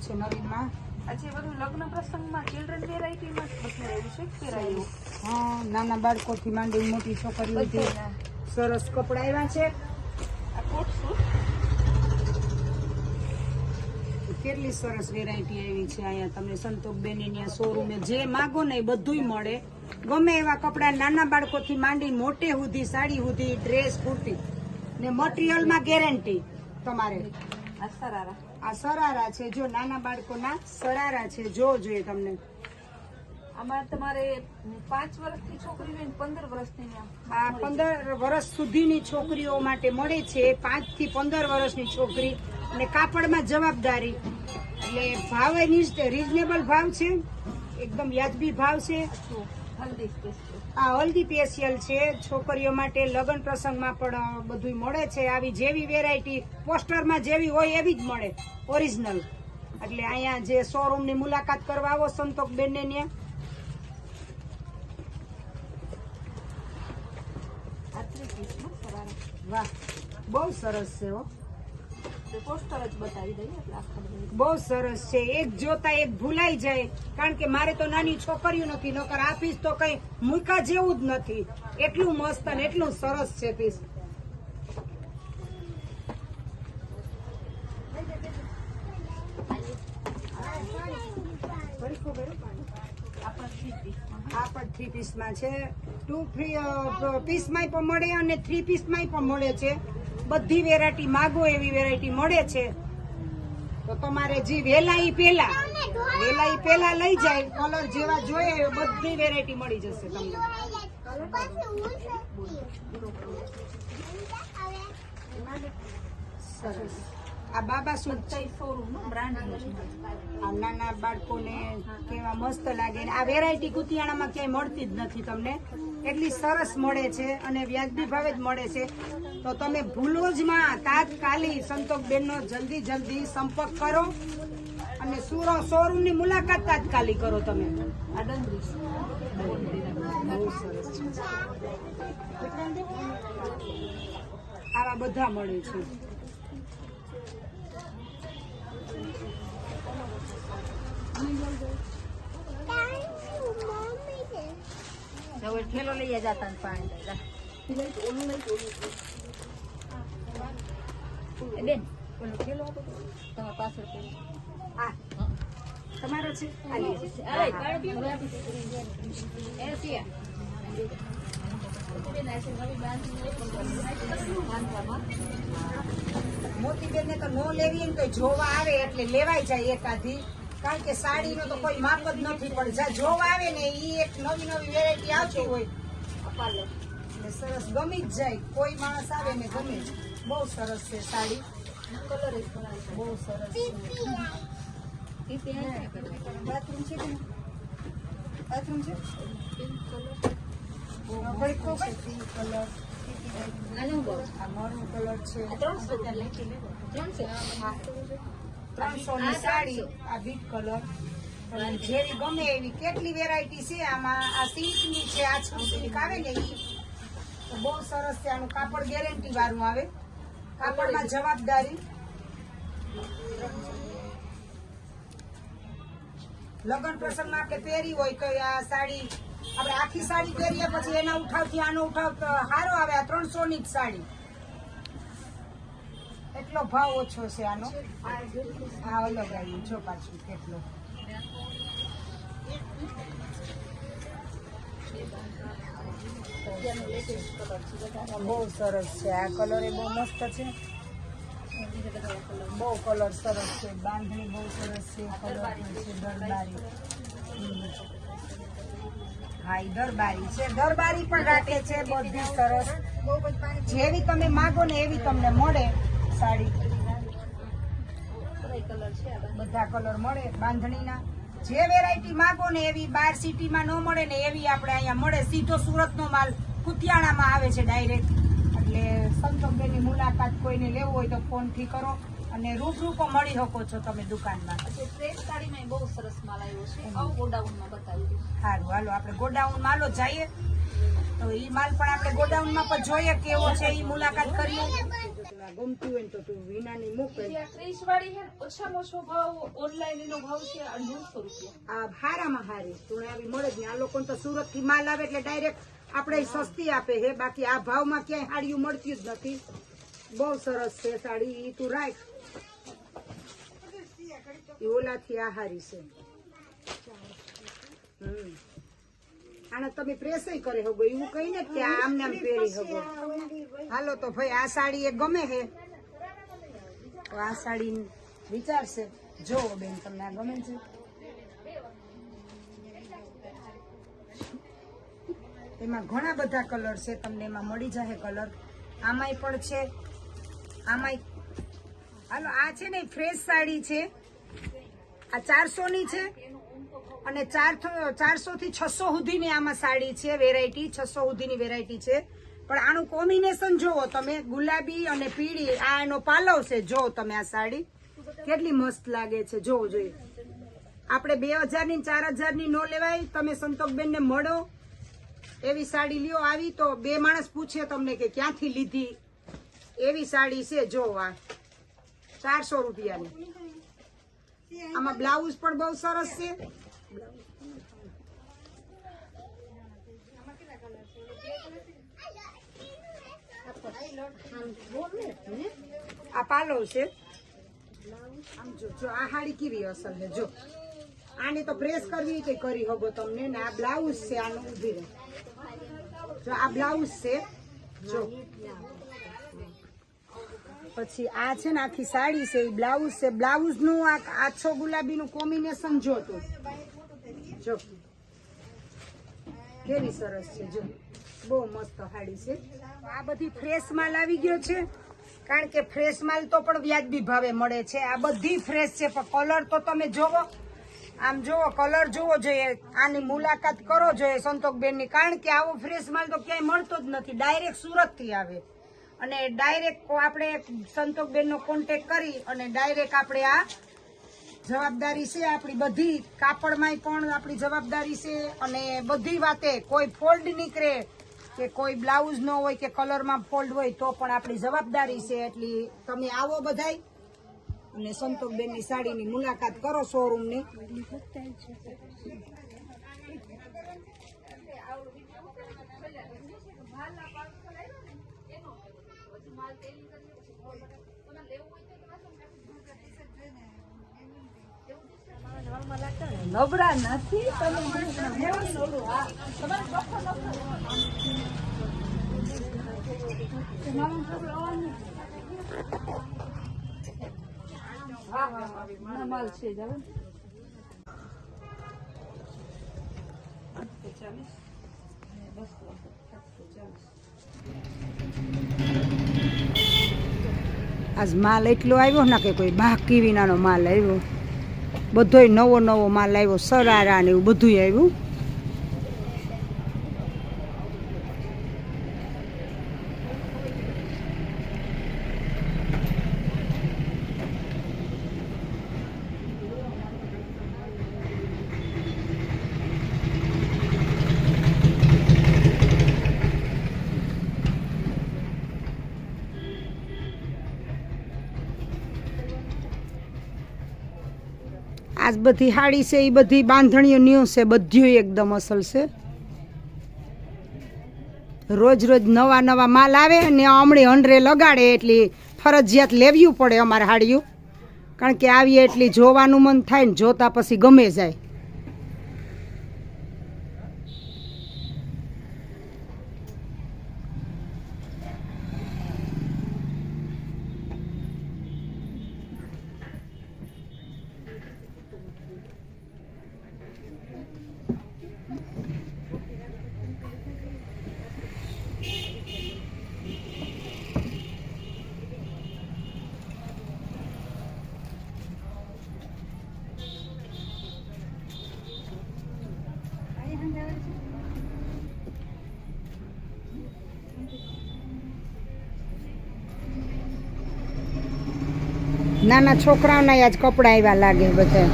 આવ્યું છે નવીનમાં આજે બધું લગ્ન પ્રસંગમાં ચિલ્ડ્રન વેરાયટીમાં જ બધું આવ્યું છે પહેરાયું? હા નાના બાળકોથી માંડી મોટી છોકરીઓ. સરસ કપડા આવ્યા છે. આ કોટ સૂટ કેટલી સરસ વેરાયટી આવી છે અહીંયા તમને સંતોષબેન ત્યાં શોરૂમે જે માગો ને એ બધુંય મળે. ગમે એવા કપડા નાના બાળકોથી માંડી મોટે સુધી સાડી સુધી ડ્રેસ કુર્તી ને મટીરિયલમાં ગેરંટી તમારે. આ સરારા આ સરારા છે. જો નાના બાળકોના સરારા છે. જો જોઈએ તમને. આમાં તમારે પાંચ વર્ષની છોકરી હોય ને પંદર વર્ષની આ પંદર વર્ષ સુધીની છોકરીઓ માટે મળે છે. પાંચથી પંદર વર્ષની છોકરી અને કાપડમાં જવાબદારી. એટલે ભાવ રિઝનેબલ ભાવ છે. એકદમ વ્યાજબી ભાવ છે. આ હલ્દી સ્પેશિયલ છે. છોકરીઓ માટે લગ્ન પ્રસંગમાં પણ બધું મળે છે. આવી જેવી વેરાયટી પોસ્ટરમાં જેવી હોય એવી જ મળે. ઓરિજિનલ એટલે અહીંયા જે શોરૂમની મુલાકાત કરવા આવો સંતોષબેન ને ત્યાં વાહ બહુ સરસ છે હો. બહુ સરસ છે. એક જોતા એક ભૂલાઈ જાય. કારણ કે મારે તો નાની છોકરીઓ નથી, નકર આ પીસ તો કઈ મૂકા જેવું જ નથી. એટલું મસ્ત અને એટલું સરસ છે પીસ આ પણ થ્રી પીસમાં છે. ટુ થ્રી પીસમાં પણ મળે અને થ્રી પીસમાં પણ મળે છે. બધી વેરાયટી માગો એવી વેરાયટી મળે છે. તો તમારે જે વેલા ઈ પેલા વેલા ઈ પેલા લઈ જાય કલર જેવા જોઈએ બધી વેરાયટી મળી જશે તમને. સરસ. આ બાબા છે? આ નાના બાળકોને કેવા મસ્ત લાગે ને. આ વેરાયટી કુતિયાણામાં ક્યાંય મળતી જ નથી તમને. એટલી સરસ મળે છે અને વ્યાજબી ભાવે જ મળે છે. તો તમે ભૂલોજમાં તાત્કાલિક સંતોષબેનનો જલ્દી જલ્દી સંપર્ક કરો અને સુરો શોરૂમની મુલાકાત તાત્કાલિક કરો તમે. આવા બધા મળે છે. હવે ઠેલો લઈ જતા પાણી. બેન, ઓલો ઠેલો તો. તમારા પાછળ. આ. તમારો છે. મોતી ને તો ન લેવી ને તો જોવા આવે એટલે લેવાય જાય એકાધી કારણ કે સાડીનો તો કોઈ માપ જ નથી પણ જ્યાં જોવા આવે ને એ એક નવી નવી વેરાયટી આવતી હોય. એટલે સરસ ગમી જ જાય. કોઈ માણસ આવે ને ગમે. બહુ સરસ છે સાડી. બહુ સરસ બાથરૂમ છે બાથરૂમ છે? ભડકો છે પિંક કલર આ મરૂન કલર છે. ત્રણસો ની સાડી આ બીટ કલર જેવી ગમે એવી કેટલી વેરાયટી છે આમાં આ સિલ્કની છે આ સિલ્ક આવે ને બહુ સરસ છે આનું કાપડ ગેરંટી વાળું આવે. કાપડમાં જવાબદારી. લગ્ન પ્રસંગમાં આપણે પહેરી હોય કઈ આ સાડી આપણે આખી સાડી પહેરીએ પછી એના ઉઠાવથી આનો ઉઠાવ હારો આવે આ ત્રણસો ની જ સાડી. એટલો ભાવ ઓછો છે આનો? આ અલગ આવ્યું જો પાછું કેટલો. બહુ સરસ છે. આ કલર એ બહુ મસ્ત છે. બહુ કલર સરસ છે. બાંધણી બહુ સરસ છે. કલર છે દરબારી. હા દરબારી છે. દરબારી પણ રાખે છે બધી સરસ. જેવી તમે માગો ને એવી તમને મળે. સાડી બધા કલર મળે બાંધણીના. જે વેરાયટી માગો ને એવી બાર સિટીમાં ન મળે ને એવી આપણે અહીંયા મળે. સીધો સુરતનો માલ કુતિયાણામાં આવે છે ડાયરેક્ટ એટલે સંતોષબેનની મુલાકાત કોઈને લેવું હોય તો ફોનથી કરો અને રૂબરૂ પણ મળી શકો છો તમે દુકાનમાં. સાડીમાં બહુ સરસ માલ આવ્યો છે. ગોડાઉનમાં બતાવી દઉં સારું હાલો આપણે ગોડાઉન માલો જઈએ. તો એ માલ પણ આપણે ગોડાઉનમાં પણ જોઈએ કેવો છે એ મુલાકાત કરીએ. ગમતું હોય તો તું વિનાની મોકલ ત્રીસ વાળી છે ને, ઓછામાં ઓછો ભાવ ઓનલાઈન એનો ભાવ છે નવસો રૂપિયા. આ હારામાં હારી. તું આવી મળે જ નહીં. આ લોકોને તો સુરતથી માલ આવે એટલે ડાયરેક્ટ આપણે સસ્તી આપે છે બાકી આ ભાવમાં ક્યાંય સાડીયું મળતી જ નથી. બહુ સરસ છે સાડી. ઈ તું રાખ. ઈ ઓલાથી આ હારી છે. હમ. આને તમે પ્રેસ કરી શકો એવું કઈ ને કે આમને આમ પહેરી શકો. હાલો તો ભાઈ આ સાડી એ ગમે છે તો આ સાડી વિચારશે. જોવો બેન તમને આ ગમે છે? એમાં ઘણા બધા કલર છે તમને એમાં મળી જશે કલર આમાંય પણ છે આમાંય હાલો આ છે ને ફ્રેશ સાડી છે. આ ચારસો ની છે. અને ચાર ચારસો થી છસો સુધીની આમાં સાડી છે વેરાયટી છસો સુધીની વેરાયટી છે. પણ આનું કોમ્બિનેશન જોવો તમે, ગુલાબી અને પીળી, આ એનો પાલવ છે, જો તમે આ સાડી. કેટલી મસ્ત લાગે છે જોવો જોઈએ. આપણે બે હજારની ચાર હજારની નો લેવાય, તમે સંતોકબેનને મળો. એવી સાડી લ્યો આવી તો બે માણસ પૂછે તમને કે ક્યાંથી લીધી? એવી સાડી છે, જો આ. ચારસો રૂપિયાની. આમાં બ્લાઉઝ પણ બહુ સરસ છે. આ પાલો છે. જો આ હાડી કેવી અસર છે, જો. આને તો પ્રેસ કરવી કે કરી હગો તમને, ને આ બ્લાઉઝ છે, આનું રહે. જો, આ બ્લાઉઝ છે, જો. પછી આ છે ને આખી સાડી છે બ્લાઉઝ છે. બ્લાઉઝનું આછો ગુલાબી નું કોમ્બિનેશન જો તું જો. કેવી સરસ છે, જો. બહુ મસ્ત સાડી છે. આ બધી ફ્રેશ માલ આવી ગયો છે. કારણ કે ફ્રેશ માલ તો પણ વ્યાજબી ભાવે મળે છે. આ બધી ફ્રેશ છે, પણ કલર તો તમે જોવો. આમ જોવો કલર જોવો જોઈએ. આની મુલાકાત કરો જોઈએ સંતોકબેનની કારણ કે આવો ફ્રેશ માલ તો ક્યાંય મળતો જ નથી. ડાયરેક્ટ સુરતથી આવે. અને ડાયરેક્ટ આપણે સંતોકબેનનો કોન્ટેક કરી અને ડાયરેક્ટ આપણે આ જવાબદારી છે આપણી બધી. કાપડમાંય પણ આપણી જવાબદારી છે. અને બધી વાતે કોઈ ફોલ્ડ નીકળે કે કોઈ બ્લાઉઝ ન હોય કે કલરમાં ફોલ્ડ હોય તો પણ આપણી જવાબદારી છે. એટલી તમે આવો બધાય. અને સંતોષબેનની સાડીની મુલાકાત કરો શોરૂમની નબળા નથી તમે ઓલું હા તમારે ચોખ્ખો નબળો. તમારું છોકરું આવવાનું. હા હા હા ના માલ છે જાવ આઠસો ચાલીસ અને બસો સાતસો ચાલીસ આજ માલ એટલો આવ્યો ને કે કોઈ બાકી વિનાનો માલ આવ્યો બધોય નવો નવો માલ આવ્યો સરારા ને એવું બધું આવ્યું. આજ બધી હાડી છે એ બધી બાંધણીઓ ન્યૂ છે બધું એકદમ અસલ છે. રોજ રોજ નવા નવા માલ આવે ને હમણે હંડરે લગાડે એટલી ફરજિયાત લેવું પડે અમારે હાડિયું. કારણ કે આવીએ એટલી જોવાનું મન થાય ને જોતા પછી ગમે જાય. નાના છોકરાઓના આજ કપડાં આવ્યા લાગે બધા.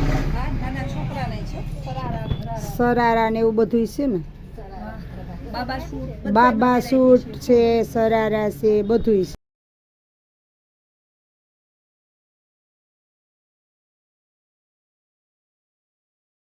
સરારા ને એવું બધું છે ને? બાબા સૂટ છે સરારા છે બધુંય છે.